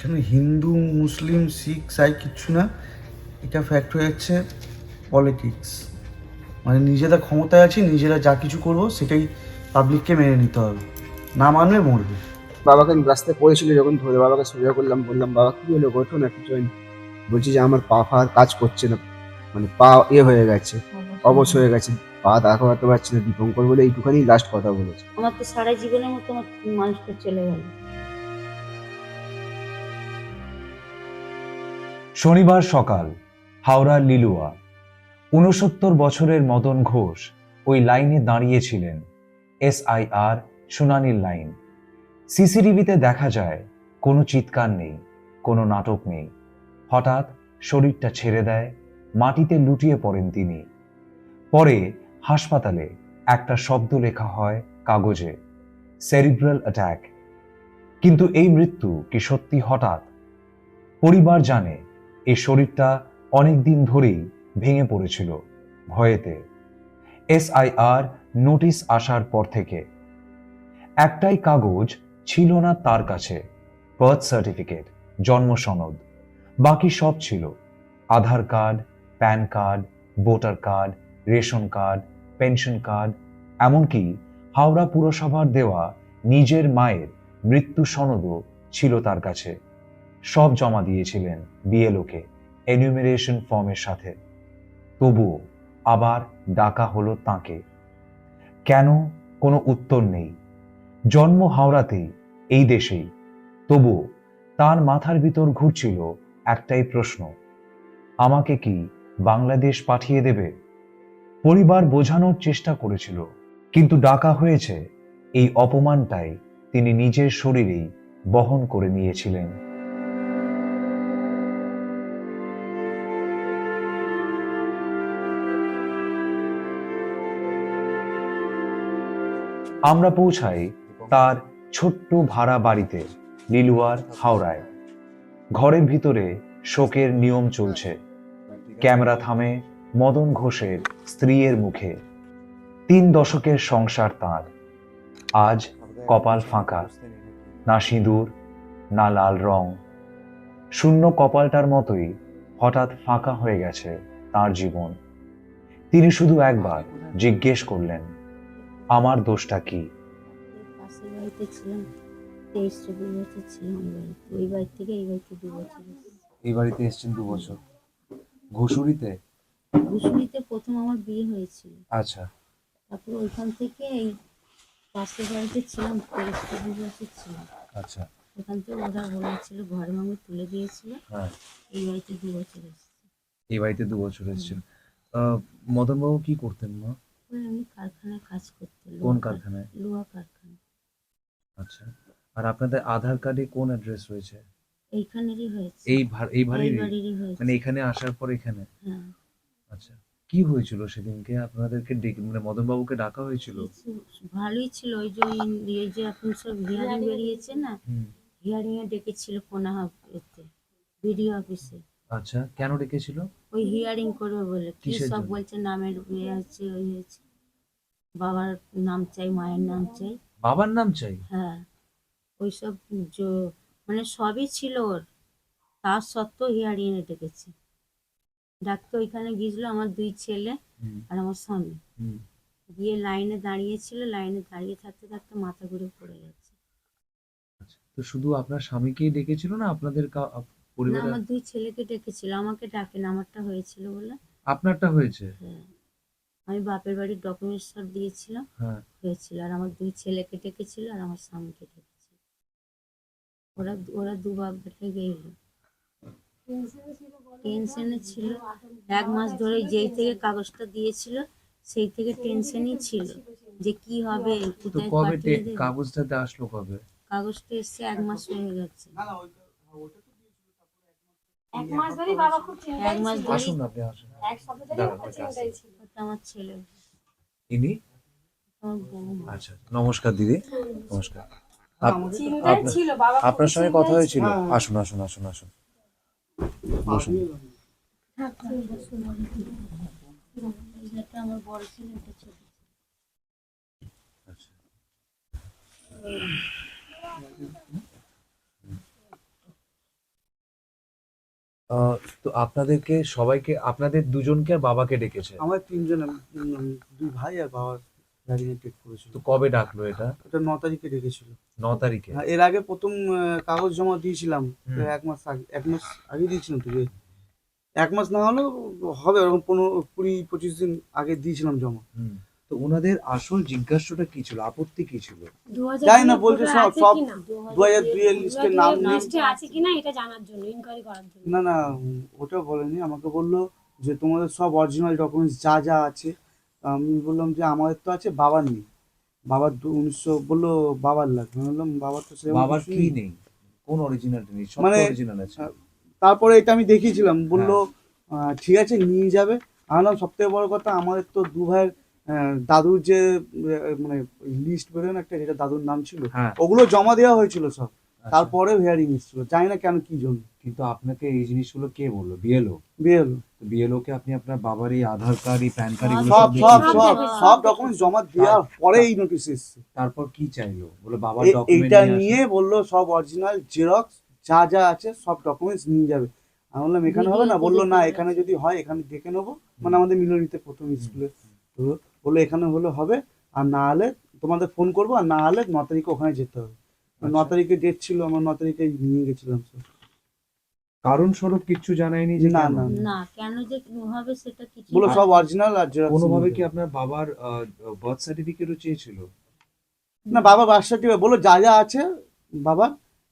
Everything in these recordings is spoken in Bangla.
এখানে হিন্দু মুসলিম শিখ সাই কিচ্ছু না। এটা ফ্যাক্ট হয়ে যাচ্ছে পলিটিক্স মানে নিজেরা ক্ষমতায় আছি নিজেরা যা কিছু করব সেটাই পাবলিককে মেনে নিতে হবে। না মানলে মরবে। বাবাকে আমি রাস্তায় পড়েছিল যখন ধরে বাবাকে সোজা করলাম বললাম বাবা কী হলো? ঘটো না কিছু হয়নি বলছি যে আমার পা ফা আর কাজ করছে না। মানে পা এ হয়ে গেছে অবশ হয়ে গেছে। পা দাঁড়াতে পারছি না দীপঙ্কর বলে এইটুখানি লাস্ট কথা বলেছে। আমার তো সারা জীবনের মতো আমার মানুষটা চলে গেল। শনিবার সকাল, হাওড়া লিলুয়া। ঊনসত্তর বছরের মদন ঘোষ ওই লাইনে দাঁড়িয়েছিলেন, এসআইআর শুনানির লাইন। সিসিটিভিতে দেখা যায়, কোনো চিৎকার নেই, কোনো নাটক নেই। হঠাৎ শরীরটা ছেড়ে দেয়, মাটিতে লুটিয়ে পড়েন তিনি। পরে হাসপাতালে একটা শব্দ লেখা হয় কাগজে, সেরিব্রাল অ্যাটাক। কিন্তু এই মৃত্যু কি সত্যি হঠাৎ? পরিবার জানে এই শরীরটা অনেক দিন ধরেই ভেঙে পড়েছিল ভয়েতে। এসআইআর নোটিশ আসার পর থেকে একটাই কাগজ ছিল না তার কাছে বার্থ সার্টিফিকেট জন্ম সনদ, বাকি সব ছিল। Aadhaar card, PAN card, voter card, ration card, pension card, এমনকি হাওড়া পুরসভার দেওয়া নিজের মায়ের মৃত্যু সনদও ছিল তার কাছে। সব জমা দিয়েছিলেন বিএলওকে এনিউমিনেশন ফর্মের সাথে। তবুও আবার ডাকা হলো তাকে। কেন? কোনো উত্তর নেই। জন্ম হাওড়াতেই, এই দেশেই। তবুও তার মাথার ভিতর ঘুরছিল একটাই প্রশ্ন, আমাকে কি বাংলাদেশ পাঠিয়ে দেবে? পরিবার বোঝানোর চেষ্টা করেছিল, কিন্তু ডাকা হয়েছে এই অপমানটাই তিনি নিজের শরীরেই বহন করে নিয়েছিলেন। আমরা পৌঁছাই তার ছোট্ট ভাড়া বাড়িতে, লিলুয়ার হাওড়ায়। ঘরের ভিতরে শোকের নিয়ম চলছে। ক্যামেরা থামে মদন ঘোষের স্ত্রীর মুখে। তিন দশকের সংসার তার। আজ কপাল ফাঁকা, না সিঁদুর, না লাল রং। শূন্য কপালটার মতোই হঠাৎ ফাঁকা হয়ে গেছে তার জীবন। তিনি শুধু একবার জিজ্ঞেস করলেন আমার দোষটা কি? পাশের বাড়িতে ছিলাম তেইশ চব্বিশ বছর ছিলাম বাড়িতে। ওই বাড়ি থেকে এই বাড়িতে দু বছর এই বাড়িতে এসেছেন দু বছর। ঘুষুরিতে? ঘুষুরিতে প্রথম আমার বিয়ে হয়েছিল। আচ্ছা। তারপর ওইখান থেকে এই পাশের বাড়িতে ছিলাম তেইশ চব্বিশ বছর ছিলাম। আচ্ছা। ওখান থেকে ওরা বলেছিল ঘরে মামু তুলে দিয়েছিল। হ্যাঁ। এই বাড়িতে দু বছর এসেছি। এই বাড়িতে দু বছর এসেছেন মদনবাবু কি করতেন মা? ওই আমি কারখানায় কাজ করতে কোন কারখানায়? লোহা কারখানা আচ্ছা। আর আপনাদের আধার কার্ডে কোন অ্যাড্রেস রয়েছে? এইখানেরই হয়েছে। এই এই এই বাড়ির বাড়িরই মানে এখানে আসার পর এখানে? হ্যাঁ। আচ্ছা। কি হয়েছিল সেদিনকে? আপনাদেরকে ডেকে মানে মদনবাবুকে ডাকা হয়েছিল? ভালোই ছিল। ওই যে এই যে এখন সব হিয়ারিং বেরিয়েছে না হিয়ারিং এ ডেকেছিল কোনা এতে বিডিও অফিসে। আচ্ছা কেন ডেকেছিল? ওই হিয়ারিং করবে বলে। কি কিসের সব জন্য? বলছে নামের ইয়ে আছে ওই হয়েছে বাবার নাম চাই মায়ের নাম চাই। বাবার নাম চাই? হ্যাঁ ওই সব জ- মানে সবই ছিল ওর। তার সত্ত্বেও হিয়ারিং এ ডেকেছে। ডাক্তার ওইখানে গিয়েছিল আমার দুই ছেলে হুম, আর আমার স্বামী। হুম। গিয়ে লাইনে দাঁড়িয়েছিল লাইনে দাঁড়িয়ে থাকতে থাকতে মাথা ঘুরে পড়ে গেছে। আচ্ছা তো শুধু আপনার স্বামীকেই ডেকেছিল না আপনাদের কা- আপ- না পরিবারে আমার দুই ছেলেকে ডেকেছিল। আমাকে ডাকে না আমারটা হয়েছিল বলে। আপনারটা হয়েছে? হ্যাঁ। আমি বাপের বাড়ির ডকুমেন্টস সব দিয়েছিলাম হ্যাঁ। হয়েছিল। আর আমার দুই ছেলেকে ডেকেছিল আর আমার স্বামীকে ডেকেছিল। ওরা ওরা দু বাপ বেটে গেল। টেনশনে ছিল। এক মাস ধরে যেই থেকে কাগজটা দিয়েছিল সেই থেকে টেনশনই ছিল যে কি হবে তো কোথায় কবে পাঠিয়ে টে- দেবে। কাগজটাতে আসলো কবে? কাগজটা এসছে এক মাস হয়ে গেছে। এক মাস ধরেই বাবা খুব চিন্তায় এক আসুন আপনি আসুন। এক সপ্তাহ ধরেই খুব চিন্তায় ছিল। আমার ছেলে। ইনি? আচ্ছা নমস্কার দিদি। নমস্কার। আপ- আপনার- সঙ্গে কথা হয়েছিল? আসুন আসুন আসুন আসুন। বসুন। আচ্ছা। তো আপনাদেরকে সবাইকে আপনাদের দুজনকে আর বাবাকে ডেকেছে? আমার তিনজন আমি- দুই ভাই আর বাবার ভ্যারিয়েন্ট করেছিল। তো কবে ডাকলো এটা? ওটা ন তারিখে রেখেছিল ন তারিখে? হ্যাঁ, এর আগে প্রথম কাগজ জমা দিয়েছিলাম। এক মাস আগে এক মাস আগে দিয়েছিলাম তো যে এক মাস না হলেও হবে ওরকম পনেরো কুড়ি পঁচিশ দিন আগে দিয়েছিলাম জমা। তো ওনাদের আসল জিজ্ঞাসাটা কি ছিল? আপত্তি কি ছিল? জানি না বলছে সব সব? দু হাজার দুই এর লিস্টে নাম নেই লিস্টে আছে কিনা এটা জানার জন্য ইনকোয়ারি করার জন্য। না না ওটা বলেনি। আমাকে বলল যে তোমাদের সব অরিজিনাল ডকুমেন্টস যা যা আছে আমি বললাম যে আমাদের তো আছে বাবার নেই। বাবার দু- উনিশশো বলল বাবার লাগবে আমি বললাম বাবার তো সেরকম বাবার কি নেই। কোন অরিজিনালটা নেই? সব মানে- অরিজিনাল আছে। তারপরে এটা আমি দেখিয়েছিলাম। বলল ঠিক আছে নিয়ে যাবে। আমি বললাম সব থেকে বড় কথা আমাদের তো দু ভাইয়ের দাদুর যে মানে লিস্ট বেরোয় না একটা যেটা দাদুর নাম ছিল হ্যাঁ। ওগুলো জমা দেওয়া হয়েছিল সব। আচ্ছা। তারপরে হেয়ারিং এসেছিল জানি না কেন কি জন্য। কিন্তু আপনাকে এই জিনিসগুলো কে বলল? বিএলও? হলো বিএলও কে আপনি আপনার বাবার এই আধার কার্ড এই প্যান কার্ড এগুলো সব সব সব সব। ডকুমেন্টস জমা দেওয়ার পরে এই নোটিশ এসছে। তারপর কি চাইলো? বলে বাবার ডকুমেন্ট এইটা নিয়ে বলল সব অরিজিনাল জেরক্স যা যা আছে সব ডকুমেন্টস নিয়ে যাবে। আমি বললাম এখানে হবে না? বলল না এখানে যদি হয় এখানে দেখে নেব। মানে আমাদের মিলনিতে প্রথম স্কুলে তো বলল এখানে হলে হবে আর না হলে তোমাদের ফোন করব আর না হলে ন তারিখে ওখানে যেতে হবে ন আচ্ছা। তারিখে ডেট ছিল আমার ন তারিখে নিয়ে গেছিলাম সব। কারণ স্বরূপ কিচ্ছু জানায়নি যে না, না। না কেন যে হবে সেটা কিছু বলল সব অরিজিনাল আর জেরক্স কোনোভাবে কি আপনার বাবার বার্থ সার্টিফিকেটও চেয়েছিল না বাবা বার্থ সার্টিফিকেট বলল যা যা আছে বাবা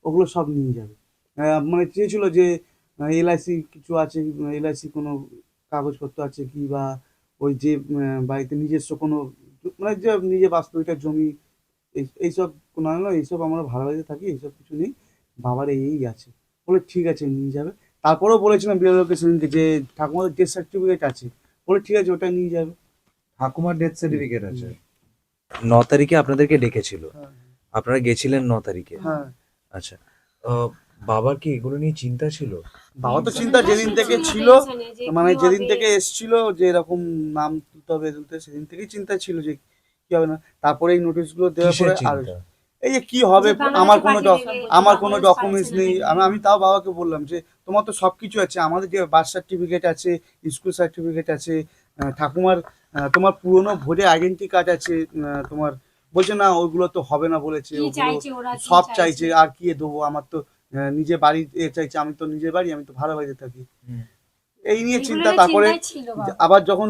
ওগুলো সব নিয়ে যাবে আহ, মানে চেয়েছিল যে এলআইসি কিছু আছে এলআইসি কোনো কাগজপত্র আছে কি বা ওই যে বাড়িতে নিজস্ব কোনো মানে যে নিজে বাস্তবিকটা জমি এই- এইসব কোনো না এইসব আমরা ভালো বাড়িতে থাকি এইসব কিছু নেই। বাবার এই আছে। বলে ঠিক আছে নিয়ে যাবে। তারপরেও বলেছিলাম বিরোধীকে সেদিনকে যে ঠাকুমার ডেথ সার্টিফিকেট আছে। বলে ঠিক আছে ওটা নিয়ে যাবে। ঠাকুমার ডেথ সার্টিফিকেট আছে। ন তারিখে আপনাদেরকে ডেকেছিল। হ্যাঁ। আপনারা গেছিলেন ন তারিখে। হ্যাঁ। আচ্ছা বাবার কি এগুলো নিয়ে চিন্তা ছিল? বাবা তো চিন্তা যেদিন থেকে ছিল মানে যেদিন থেকে এসছিল যে এরকম নাম তুলতে হবে তুলতে সেদিন থেকেই চিন্তা ছিল যে কি হবে না। তারপরে এই নোটিশগুলো দেওয়ার পরে আর এই যে কি হবে আমার কোনো আমার কোনো ডকুমেন্টস নেই। আমি আমি তাও বাবাকে বললাম যে তোমার তো সব কিছু আছে আমাদের যে বার্থ সার্টিফিকেট আছে স্কুল সার্টিফিকেট আছে ঠাকুমার আহ, তোমার পুরনো ভোটে আইডেন্টি কার্ড আছে আহ, তোমার বলছে না ওইগুলো তো হবে না বলেছে সব চাইছে আর কি দেবো আমার তো নিজে বাড়ি চাইছে আমি তো নিজের বাড়ি আমি তো ভাড়া বাড়িতে থাকি এই নিয়ে চিন্তা তারপরে। আবার যখন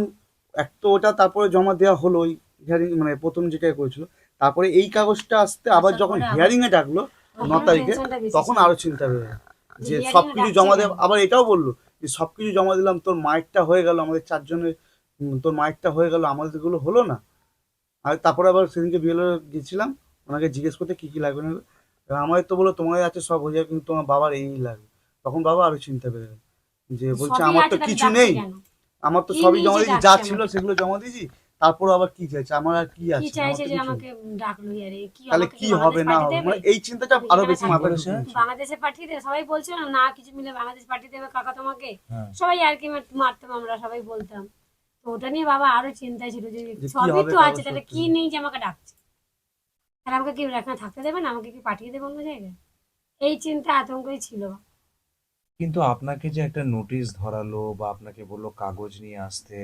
এক তো ওটা তারপরে জমা দেওয়া হলো ওই হিয়ারিং মানে প্রথম যেটা করেছিল তারপরে এই কাগজটা আসতে আবার যখন হিয়ারিং এ ডাকলো ন তারিখে তখন আরও চিন্তা বেড়ে গেল যে সবকিছু জমা? দেব আবার এটাও বলল যে সবকিছু জমা দিলাম তোর মায়েরটা হয়ে গেল আমাদের চারজনের তোর মায়েরটা হয়ে গেল আমাদেরগুলো হলো না আর তারপরে আবার সেদিনকে বিয়েলো গেছিলাম ওনাকে জিজ্ঞেস করতে কি কি লাগবে না লাগবে। এবার আমাদের তো বলল তোমাদের আছে সব হয়ে যাবে কিন্তু তোমার বাবার এই লাগবে তখন বাবা আরও চিন্তা গেল যে বলছে আমার তো কিছু নেই। আমার তো সবই জমা দিয়েছি যা ছিল সেগুলো জমা দিয়েছি তারপর আবার কি চাইছে আমার আর কি আছে? কি আমার চাইছে তো যে কিছু আমাকে নেই। ডাকলো ইয়ারে কি তাহলে কি হবে? না হবে? মানে এই চিন্তাটা আরও বেশি মাথায় ঢুকিয়েছে। বাংলাদেশে পাঠিয়ে দেবে সবাই বলছিল না না কিছু মিলে বাংলাদেশ পাঠিয়ে দেবে কাকা তোমাকে। হ্যাঁ। সবাই আর কি মারতাম আমরা সবাই বলতাম। তো ওটা নিয়ে বাবা আরও চিন্তায় ছিল যে সবই তো আছে তাহলে কি নেই যে আমাকে ডাকছে? তাহলে আমাকে কি এখানে থাকতে দেবে না আমাকে কি পাঠিয়ে দেবে অন্য জায়গায়? এই চিন্তা আতঙ্কই ছিল। কিন্তু আপনাকে যে একটা নোটিশ ধরালো বা আপনাকে বলল কাগজ নিয়ে আসতে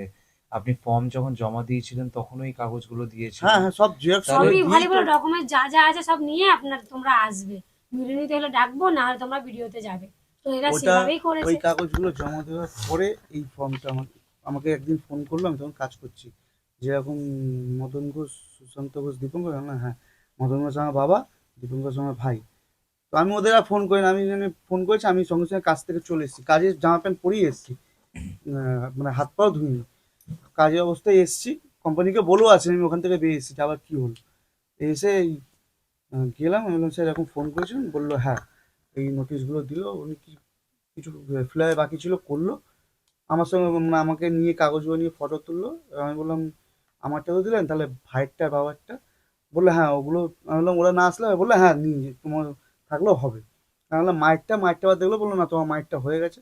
আপনি ফর্ম যখন জমা দিয়েছিলেন তখন ওই কাগজগুলো দিয়েছিলেন। হ্যাঁ হ্যাঁ সব জেরক্স সবই ভালো ভালো ডকুমেন্ট যা যা আছে সব নিয়ে আপনার তোমরা আসবে। মিলনিতে হলে ডাকবো না হলে তোমরা ভিডিওতে যাবে। তো এরা সেভাবেই ওই কাগজগুলো জমা দেওয়ার পরে এই ফর্মটা আমাকে আমাকে একদিন ফোন করল আমি তখন কাজ করছি। যেরকম মদন ঘোষ সুশান্ত ঘোষ দীপঙ্কর হ্যাঁ মদন ঘোষ আমার বাবা, দীপঙ্কর ঘোষ আমার ভাই। তো আমি ওদের আর ফোন করি না, আমি ফোন করেছি, আমি সঙ্গে সঙ্গে কাজ থেকে চলে এসেছি। কাজের জামা প্যান্ট পরিয়ে এসেছি। মানে হাত পাও ধুইনি। কাজের অবস্থায় এসেছি। কোম্পানিকে বলেও আছে আমি ওখান থেকে বেরিয়ে এসেছি, আবার কী হলো? এসে গেলাম, আমি বললাম, স্যার, এরকম ফোন করেছিলেন বলল হ্যাঁ। এই নোটিশগুলো দিল, উনি কি, কিছু ফ্লাই বাকি ছিল, করল। আমার সঙ্গে মানে আমাকে নিয়ে কাগজগুলো নিয়ে ফটো তুললো। আমি বললাম, আমারটা তো দিলেন, তাহলে ভাইয়েরটা, বাবারটা। বলল হ্যাঁ ওগুলো। আমি বললাম ওরা না আসলে? বললে হ্যাঁ নিয়ে তোমার থাকলেও হবে। আমি বললাম মাইকটা মায়েরটা আবার দেখল বলল না তোমার মাইকটা হয়ে গেছে।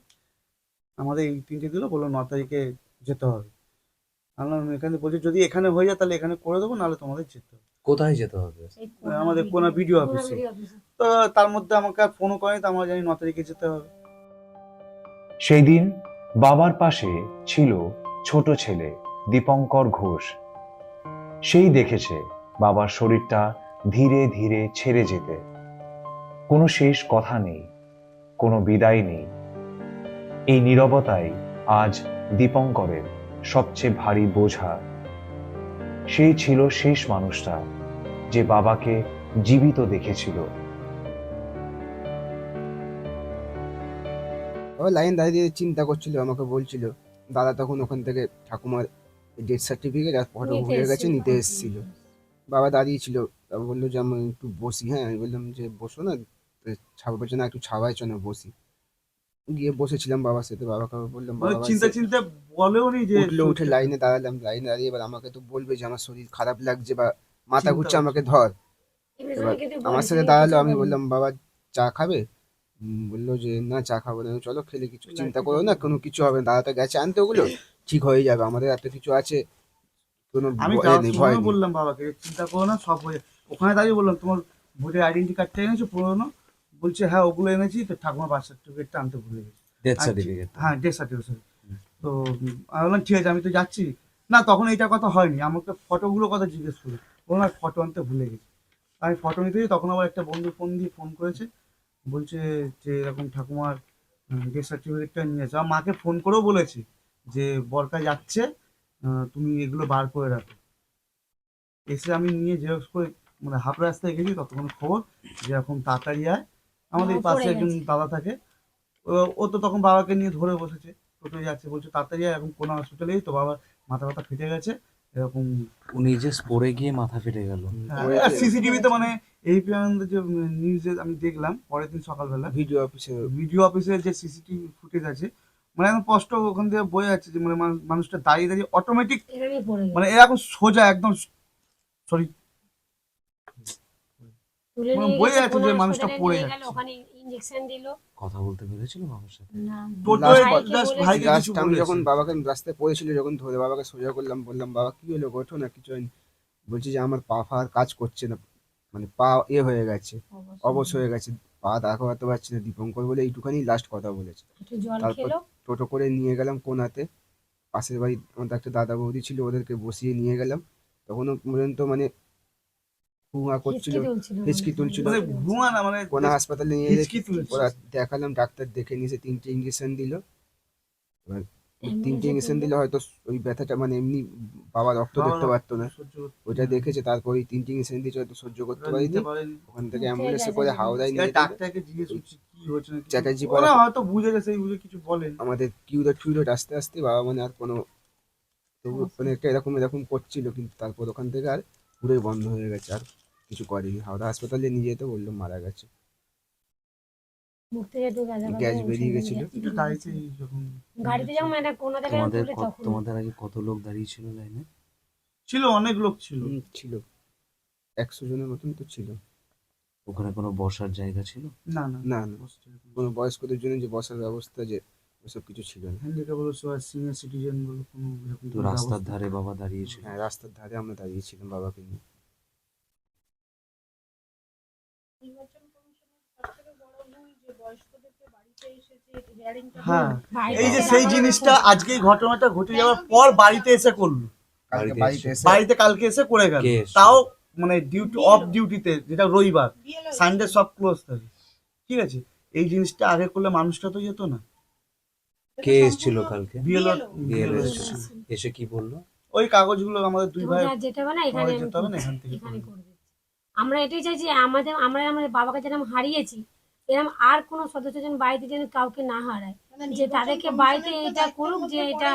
আমাদের এই তিনটে দিলো বলল ন তারিখে যেতে হবে। আমি বললাম এখানে বলছি যদি এখানে হয়ে যায় তাহলে এখানে করে দেবো নাহলে তোমাদের যেতে হবে। কোথায় যেতে হবে? আমাদের কোনো ভিডিও পুরো অফিসে। ভিডিও অফিসে। তো তার মধ্যে আমাকে আর ফোনও করেনি তো আমরা জানি ন তারিখে যেতে হবে। সেই দিন বাবার পাশে ছিল ছোট ছেলে দীপঙ্কর ঘোষ। সেই দেখেছে বাবার শরীরটা ধীরে ধীরে ছেড়ে যেতে। কোনো শেষ কথা নেই কোনো বিদায় নেই। এই নীরবতাই আজ দীপঙ্করের সবচেয়ে ভারী বোঝা। সেই ছিল শেষ মানুষটা যে বাবাকে জীবিত দেখেছিল। ও লাইন দাঁড়িয়ে চিন্তা করছিল আমাকে বলছিল দাদা তখন ওখান থেকে ঠাকুমার ডেথ সার্টিফিকেট আর ফটো ভুলে গেছে নিতে এসেছিল। বাবা দাঁড়িয়ে ছিল। তারপর বলল যে আমি একটু বসি। হ্যাঁ আমি বললাম যে বসো না বলছে না একটু ছাওয়ায় চলো বসি। গিয়ে বসেছিলাম বাবার সাথে। বাবাকে বললাম মানে বাবা চিন্তা চিন্তা বলেও নি যে উঠল উঠে লাইনে দাঁড়ালাম লাইনে দাঁড়িয়ে এবার আমাকে তো বলবে যে আমার শরীর খারাপ লাগছে বা মাথা ঘুরছে আমাকে ধর। এবার আমার সাথে দাঁড়াল আমি বললাম বাবা চা খাবে? বলল যে না চা খাব না। আমি, চলো খেলে কিছু চিন্তা করো না কোনো কিছু হবে না দাদা তো গেছে আনতে ওগুলো ঠিক হয়ে যাবে। আমাদের এত কিছু আছে। আমি বললাম বাবাকে চিন্তা করো না সব হয়ে ওখানে দাঁড়িয়ে বললাম তোমার ভোটের আইডেন্টি কার্ডটা এনেছো পুরোনো? বলছে হ্যাঁ ওগুলো এনেছি তো ঠাকুমার বার্থ সার্টিফিকেটটা আনতে ভুলে গেছি। ডেথ। সার্টিফিকেট হ্যাঁ ডেথ সার্টিফিকেট তো আমি বললাম ঠিক আছে আমি তো যাচ্ছি। না তখন এইটা কথা হয়নি আমাকে ফটোগুলো কথা জিজ্ঞেস করি বললাম ফটো আনতে ভুলে গেছি। আমি ফটো নিতে তখন আবার একটা বন্ধু ফোন দিয়ে ফোন করেছে বলছে যে এরকম ঠাকুমার ডেথ সার্টিফিকেটটা নিয়েছে আমার মাকে ফোন করেও বলেছে যে বরকা যাচ্ছে তুমি এগুলো বার করে রাখো। এসে আমি নিয়ে জেরক্স করে মানে হাফ রাস্তায় গেছি ততক্ষণ খবর যে এরকম তাড়াতাড়ি আয়। আমাদের পাশে একজন দাদা থাকে ও- ও তো তখন বাবাকে নিয়ে ধরে বসেছে টোটো যাচ্ছে বলছে তাড়াতাড়ি আয়, এখন কোন হসপিটালেই তো বাবার মাথা ব্যথা ফেটে গেছে এরকম। উনি যে পড়ে গিয়ে মাথা ফেটে গেল। সিসিটিভিতে মানে এই পর্যন্ত যে নিউজে আমি দেখলাম পরের দিন সকালবেলা ভিডিও অফিসে ভিডিও অফিসের যে সিসিটিভি ফুটেজ আছে মানে একদম স্পষ্ট ওখান থেকে বয়ে যাচ্ছে যে মানে মানুষটা দাঁড়িয়ে দাঁড়িয়ে অটোমেটিক। মানে এরকম সোজা একদম সরি। তুলে মানে যাচ্ছে যে মানুষটা পড়ে যাচ্ছে। কথা বলতে পেরেছিল বাবার সাথে আমি যখন বাবাকে রাস্তায় পড়েছিল যখন ধরে বাবাকে সোজা করলাম বললাম বাবা কি হলো? ওঠো না কিছু হয়নি। বলছি যে আমার পা ফা আর কাজ করছে না। মানে পা এ হয়ে গেছে অবশ হয়ে গেছে। পা দাঁড় করতে পারছি না দীপঙ্কর বলে এইটুখানি লাস্ট কথা বলেছে। তারপর খেলো। টোটো করে নিয়ে গেলাম কোনাতে। পাশের বাড়ি আমাদের একটা দাদা বৌদি ছিল ওদেরকে বসিয়ে নিয়ে গেলাম। তখনও পর্যন্ত মানে হুয়া করছিল হিচকি তুলছিল হিচকি তুলছিল। মানে মানে কোনা হাসপাতালে নিয়ে ওরা দেখালাম ডাক্তার দেখে নিয়েছে তিনটে ইঞ্জেকশন দিল। এবার তিনটে ইঞ্জেকশন দিলে হয়তো ওই ব্যথাটা মানে এমনি বাবা রক্ত দেখতে পারতো না। ওইটা দেখেছে তারপর ওই তিনটে ইঞ্জেকশন দিয়েছে হয়তো সহ্য করতে পারিনি। ওখান থেকে অ্যাম্বুলেন্সে করে হাওড়ায় নিয়ে ডাক্তারকে জিজ্ঞেস চ্যাটার্জি। পাড়া- হয়তো বুঝে গেছে বুঝে কিছু বলেন আমাদের কিউরোট ফিউরোট আস্তে আস্তে বাবা মানে আর কোনো তবু মানে একটা এরকম এরকম করছিল কিন্তু তারপর ওখান থেকে আর পুরোই বন্ধ হয়ে গেছে আর কিছু করেনি। হাওড়া হাসপাতালে নিয়ে যেতে বলল মারা গেছে। গ্যাস বেরিয়ে গেছিল। গাড়িতে যখন মানে কোনো তোমাদের তখন তোমাদের আগে কত লোক দাঁড়িয়ে ছিল লাইনে? ছিল অনেক লোক ছিল। ছিল। একশো জনের মতন তো ছিল। ওখানে কোনো বসার জায়গা ছিল? না না। না না। কোনো বয়স্কদের জন্য যে বসার ব্যবস্থা যে ওসব কিছু ছিল না। হ্যান্ডিক্যাপ বলো সিনিয়র সিটিজেন বলো কোনো তো রাস্তার ধারে বাবা দাঁড়িয়েছিল? হ্যাঁ রাস্তার ধারে আমরা দাঁড়িয়েছিলাম বাবাকে নিয়ে। হ্যাঁ এই যে সেই জিনিসটা আজকে এই ঘটনাটা ঘটে যাওয়ার পর বাড়িতে এসে করল। বাড়িতে এসে কালকে এসে করে গেল। তাও মানে ডিউটি অফ ডিউটিতে যেটা রবিবার সানডে সব ক্লোজ থাকে। ঠিক আছে? এই জিনিসটা আগে করলে মানুষটা তো যেত না। কে এসেছিল কালকে? BLO BLO. এসে কি বলল? ওই কাগজগুলো আমাদের দুই ভাই যেতে হবে না এখানে যেতে হবে না এখান থেকে। আমরা এটাই চাইছি আমাদের আমরা আমাদের বাবাকে যেরকম হারিয়েছি এরকম আর কোনো যেন বাড়িতে যেন কাউকে না হারায়। যে তাদেরকে বাড়িতে এটা করুক যে এটা।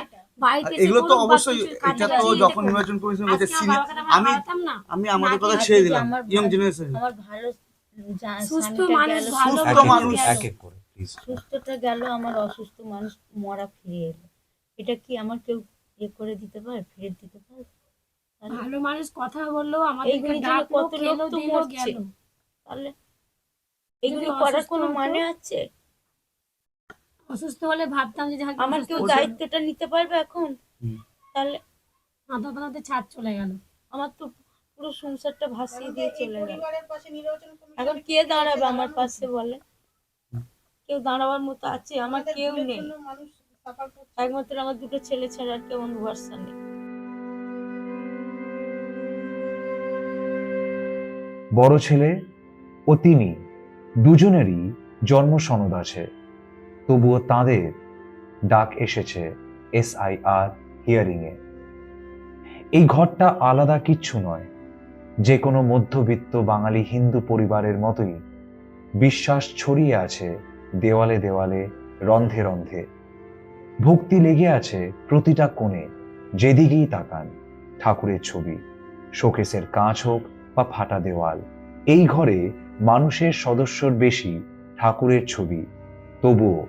এগুলো তো অবশ্যই এটা তো যখন নির্বাচন কমিশন আমরা আমি আমি আমাদের কথা ছেড়ে দিলাম ইয়ং জেনারেশন আমার ভালো সুস্থ মানুষ সুস্থ মানুষ। এক এক করে সুস্থটা গেল আমার অসুস্থ মানুষ মরা ফিরে এলো। এটা কি আমার কেউ ইয়ে করে দিতে পারে ফিরে দিতে পারে? ভালো মানুষ কথা জন্য ডাকলো কত লোক তো মরছে। তাহলে এগুলি করার কোনো মানে আছে? অসুস্থ হলে ভাবতাম যে আমার কেউ দায়িত্বটা নিতে পারবে এখন? তাহলে মাথা পাতাতে ছাদ চলে গেল। আমার তো পুরো সংসারটা ভাসিয়ে দিয়ে চলে গেল। এখন কে দাঁড়াবে আমার পাশে বলে? কেউ দাঁড়াবার মতো আছে আমার কেউ নেই। একমাত্র আমার দুটো ছেলে ছাড়া আর কেউ আমার ভরসা নেই। বড় ছেলে ও তিনি দুজনেরই জন্ম সনদ আছে। তবুও তাদের ডাক এসেছে এসআইআর হিয়ারিংয়ে। এই ঘরটা আলাদা কিচ্ছু নয়, যে কোনো মধ্যবিত্ত বাঙালি হিন্দু পরিবারের মতোই বিশ্বাস ছড়িয়ে আছে দেওয়ালে দেওয়ালে, রন্ধে রন্ধে। ভক্তি লেগে আছে প্রতিটা কোণে, যেদিকেই তাকান, ঠাকুরের ছবি, শোকেসের কাঁচ হোক বা ফাটা দেওয়াল। এই ঘরে মানুষের সদস্যর বেশি ঠাকুরের ছবি, তবুও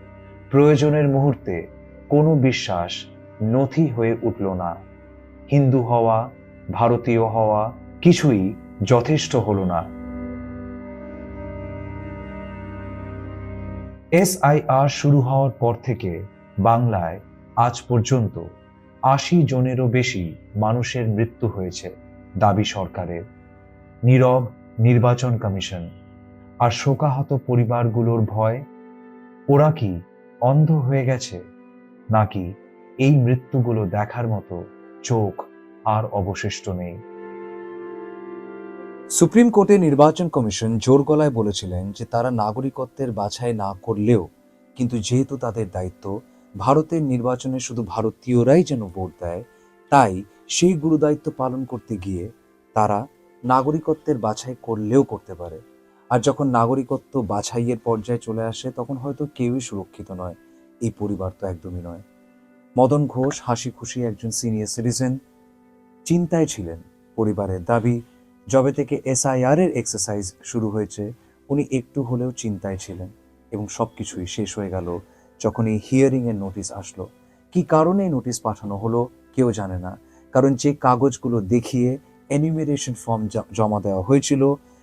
প্রয়োজনের মুহূর্তে কোনো বিশ্বাস নথি হয়ে উঠল না। হিন্দু হওয়া, ভারতীয় হওয়া কিছুই যথেষ্ট হলো না। এসআইআর শুরু হওয়ার পর থেকে বাংলায় আজ পর্যন্ত আশি জনেরও বেশি মানুষের মৃত্যু হয়েছে দাবি সরকারের। নীরব নির্বাচন কমিশন, আর শোকাহত পরিবারগুলোর ভয়, ওরা কি অন্ধ হয়ে গেছে, নাকি এই মৃত্যুগুলো দেখার মতো চোখ আর অবশিষ্ট নেই? সুপ্রিম কোর্টে নির্বাচন কমিশন জোর গলায় বলেছিলেন যে তারা নাগরিকত্বের বাছাই না করলেও, কিন্তু যেহেতু তাদের দায়িত্ব, ভারতের নির্বাচনে শুধু ভারতীয়রাই যেন ভোট দেয়, তাই সেই গুরুদায়িত্ব পালন করতে গিয়ে তারা নাগরিকত্বের বাছাই করলেও করতে পারে। আর যখন নাগরিকত্ব বাছাইয়ের পর্যায়ে চলে আসে, তখন হয়তো কেউই সুরক্ষিত নয়। এই পরিবার তো একদমই নয়। মদন ঘোষ হাসি খুশি একজন সিনিয়র সিটিজেন। চিন্তায় ছিলেন পরিবারের দাবি। যবে থেকে এসআইআর এর এক্সারসাইজ শুরু হয়েছে, উনি একটু হলেও চিন্তায় ছিলেন এবং সব কিছুই শেষ হয়ে গেল যখন এই হিয়ারিং এর নোটিশ আসলো। কি কারণে নোটিশ পাঠানো হলো কেউ জানে না, কারণ যে কাগজগুলো দেখিয়ে এনিমিরেশন ফর্ম জমা দেওয়া হয়েছিল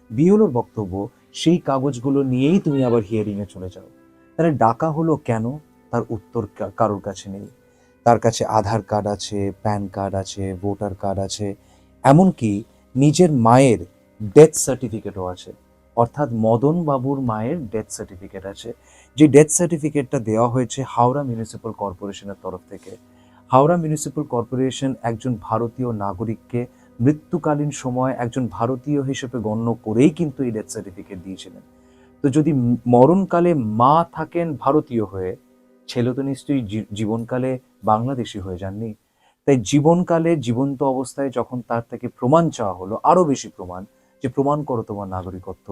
বিএলওর বক্তব্য, সেই কাগজগুলো নিয়েই তুমি আবার হিয়ারিং এ চলে যাও। তাহলে ডাকা হলো কেন? তার উত্তর কারোর কাছে নেই। তার কাছে আধার কার্ড আছে, প্যান কার্ড আছে, ভোটার কার্ড আছে, এমনকি নিজের মায়ের ডেথ সার্টিফিকেটও আছে। অর্থাৎ মদন বাবুর মায়ের ডেথ সার্টিফিকেট আছে। যে ডেথ সার্টিফিকেটটা দেওয়া হয়েছে হাওড়া মিউনিসিপ্যাল কর্পোরেশনের তরফ থেকে। হাওড়া মিউনিসিপ্যাল কর্পোরেশন একজন ভারতীয় নাগরিককে মৃত্যুকালীন সময় একজন ভারতীয় হিসেবে গণ্য করেই কিন্তু এই ডেথ সার্টিফিকেট দিয়েছিলেন। তো যদি মরণকালে মা থাকেন ভারতীয় হয়ে, ছেলে তো নিশ্চয়ই জীবনকালে বাংলাদেশি হয়ে যাননি। তাই জীবনকালে জীবন্ত অবস্থায় যখন তার থেকে প্রমাণ চাওয়া হলো আরও বেশি প্রমাণ যে প্রমাণ করো তোমার নাগরিকত্ব,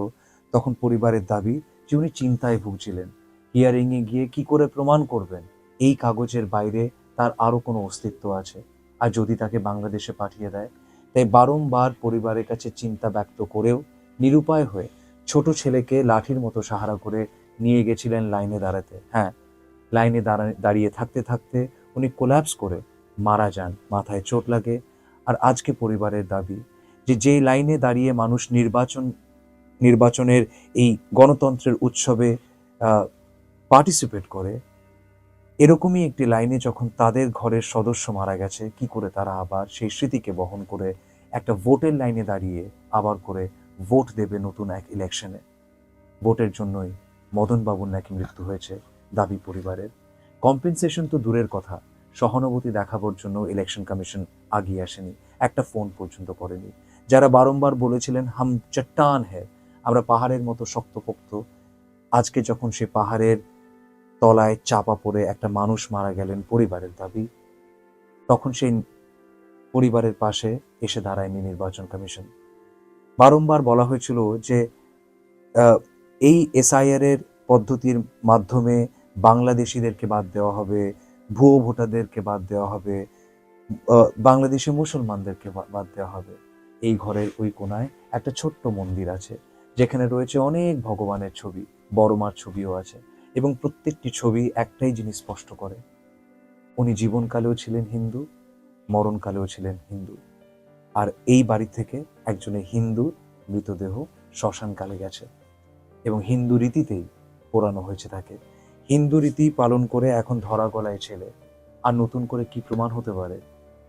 তখন পরিবারের দাবি যে উনি চিন্তায় ভুগছিলেন। হিয়ারিং এ গিয়ে কি করে প্রমাণ করবেন? এই কাগজের বাইরে তার আরও কোনো অস্তিত্ব আছে? আর যদি তাকে বাংলাদেশে পাঠিয়ে দেয় তাই বারংবার পরিবারের কাছে চিন্তা ব্যক্ত করেও নিরুপায় হয়ে ছোট ছেলেকে লাঠির মতো সাহারা করে নিয়ে গেছিলেন লাইনে দাঁড়াতে। হ্যাঁ লাইনে দাঁড়া- দাঁড়িয়ে থাকতে থাকতে উনি কোল্যাপস করে মারা যান, মাথায় চোট লাগে। আর আজকে পরিবারের দাবি যে যেই লাইনে দাঁড়িয়ে মানুষ নির্বাচন, নির্বাচনের এই গণতন্ত্রের উৎসবে পার্টিসিপেট করে এরকমই একটি লাইনে যখন তাদের ঘরের সদস্য মারা গেছে, কি করে তারা আবার সেই স্মৃতিকে বহন করে একটা ভোটের লাইনে দাঁড়িয়ে আবার করে ভোট দেবে নতুন এক ইলেকশনে ভোটের জন্যই মদনবাবুর নাকি মৃত্যু হয়েছে দাবি পরিবারের। কম্পেনসেশন তো দূরের কথা, সহানুভূতি দেখাবার জন্য ইলেকশন কমিশন আগিয়ে আসেনি, একটা ফোন পর্যন্ত করেনি। যারা বারংবার বলেছিলেন, হাম চট্টান হ্যাঁ আমরা পাহাড়ের মতো শক্তপোক্ত। আজকে যখন সে পাহাড়ের তলায় চাপা পড়ে একটা মানুষ মারা গেলেন পরিবারের দাবি। তখন সেই পরিবারের পাশে এসে দাঁড়ায়নি নির্বাচন কমিশন। বারংবার বলা হয়েছিল যে এই এসআইআর এর পদ্ধতির মাধ্যমে বাংলাদেশিদেরকে বাদ দেওয়া হবে, ভুয়ো ভোটারদেরকে বাদ দেওয়া হবে বাংলাদেশি মুসলমানদেরকে বাদ দেওয়া হবে। এই ঘরের ওই কোনায় একটা ছোট্ট মন্দির আছে, যেখানে রয়েছে অনেক ভগবানের ছবি বড় মার ছবিও আছে। এবং প্রত্যেকটি ছবি একটাই জিনিস স্পষ্ট করে। উনি জীবনকালেও ছিলেন হিন্দু, মরণকালেও ছিলেন হিন্দু। আর এই বাড়ি থেকে একজনের হিন্দু মৃতদেহ শ্মশানকালে গেছে। এবং হিন্দু রীতিতেই পোড়ানো হয়েছে তাকে। হিন্দু রীতি পালন করে এখন ধরা গলায় ছেলে। আর নতুন করে কি প্রমাণ হতে পারে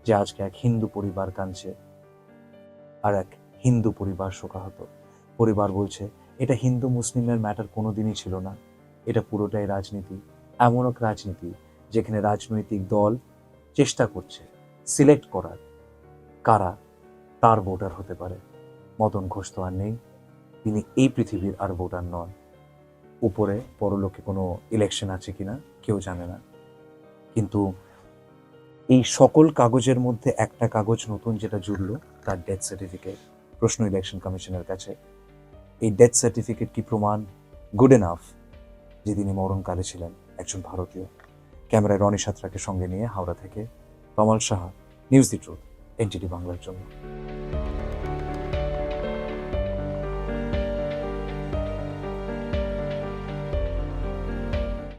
যে আজকে এক হিন্দু পরিবার কাঁদছে? আর এক হিন্দু পরিবার শোকাহত। পরিবার বলছে, এটা হিন্দু মুসলিমের ম্যাটার কোনোদিনই ছিল না। এটা পুরোটাই রাজনীতি, এমন এক রাজনীতি যেখানে রাজনৈতিক দল চেষ্টা করছে সিলেক্ট করার। কারা? তার ভোটার হতে পারে। মদন ঘোষ তো আর নেই। তিনি এই পৃথিবীর আর ভোটার নন। উপরে পরলোকে কোনো ইলেকশন আছে কিনা কেউ জানে না। কিন্তু এই সকল কাগজের মধ্যে একটা কাগজ নতুন যেটা জুড়লো, তার ডেথ সার্টিফিকেট প্রশ্ন ইলেকশন কমিশনের কাছে। এই ডেথ সার্টিফিকেট কি প্রমাণ? গুড এনাফ যে তিনি মরণকালে ছিলেন একজন ভারতীয়। ক্যামেরায় রনি সাঁতরাকে সঙ্গে নিয়ে হাওড়া থেকে Kamal Saha news the truth NTD বাংলার জন্য।